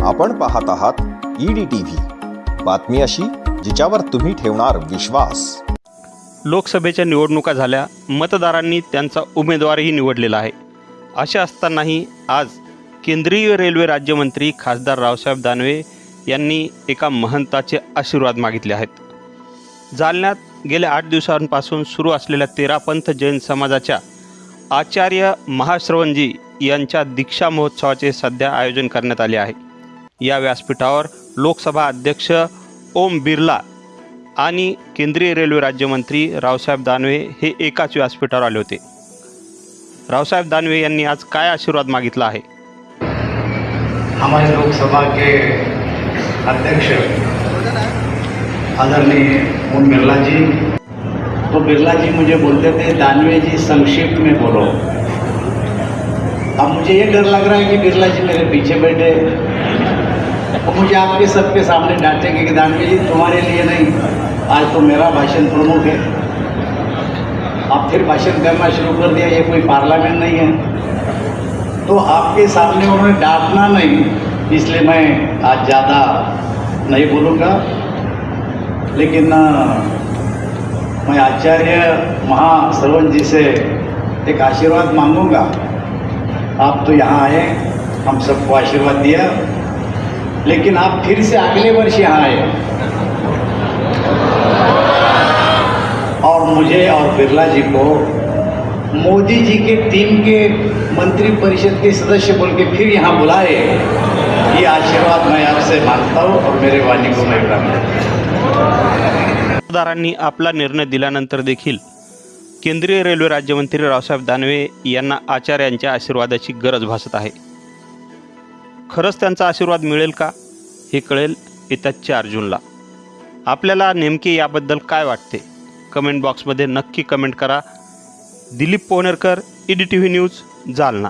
आपण पाहत आहात ईडी टीव्ही बातमी अशी जिच्यावर तुम्ही ठेवणार विश्वास. लोकसभेच्या निवडणुका झाल्या मतदारांनी त्यांचा उमेदवारही निवडलेला आहे. असे असतानाही आज केंद्रीय रेल्वे राज्यमंत्री खासदार रावसाहेब दानवे यांनी एका महंताचे आशीर्वाद मागितले आहेत. जालन्यात गेल्या आठ दिवसांपासून सुरू असलेल्या तेरापंथ जैन समाजाच्या आचार्य महाश्रवणजी यांच्या दीक्षा महोत्सवाचे सध्या आयोजन करण्यात आले आहे. या व्यासपीठावर लोकसभा अध्यक्ष ओम बिर्ला आणि केंद्रीय रेल्वे राज्यमंत्री रावसाहेब दानवे हे एकाच व्यासपीठावर आले होते. रावसाहेब दानवे यांनी आज काय आशीर्वाद मागितला आहे? हमारे लोकसभा के अध्यक्ष आदरणीय ओम बिरला जी। तो बिरला जी मुझे बोलते थे दानवे जी संक्षिप्त में बोलो। अब मुझे ये डर लग रहा है कि बिरला जी मेरे पीछे बैठे। तो मुझे आपके सबके सामने डांटेंगे कि दानवे जी, तुम्हारे लिए नहीं। आज तो मेरा भाषण प्रमुख है। आप फिर भाषण करना शुरू कर दिया, ये कोई पार्लियामेंट नहीं है। तो आपके सामने उन्होंने डांटना नहीं, इसलिए मैं आज ज़्यादा नहीं बोलूँगा। लेकिन मैं आचार्य महाश्रवण जी से एक आशीर्वाद मांगूँगा। आप तो यहाँ आए, हम सबको आशीर्वाद दिया। लेकिन आप फिर से अगले वर्ष यहाँ आए। और मुझे और बिरला जी को मोदी जी के टीम के मंत्री परिषद के सदस्य बोल के फिर यहाँ बुलाए। ये आशीर्वाद मैं आपसे मांगता हूँ और मेरे वाणी को मैं मतदारांनी आपला निर्णय दिल्यानंतर देखील केंद्रीय रेल्वे राज्यमंत्री रावसाहेब दानवे यांना आचार्यांच्या आशीर्वादाची गरज भासत आहे. खरंच त्यांचा आशीर्वाद मिळेल का? हे कळेल येत्या अर्जुनला. आपल्याला नेमके याबद्दल काय वाटते? कमेंट बॉक्समध्ये नक्की कमेंट करा. Dilip Pohnerkar E D T V news Jalna.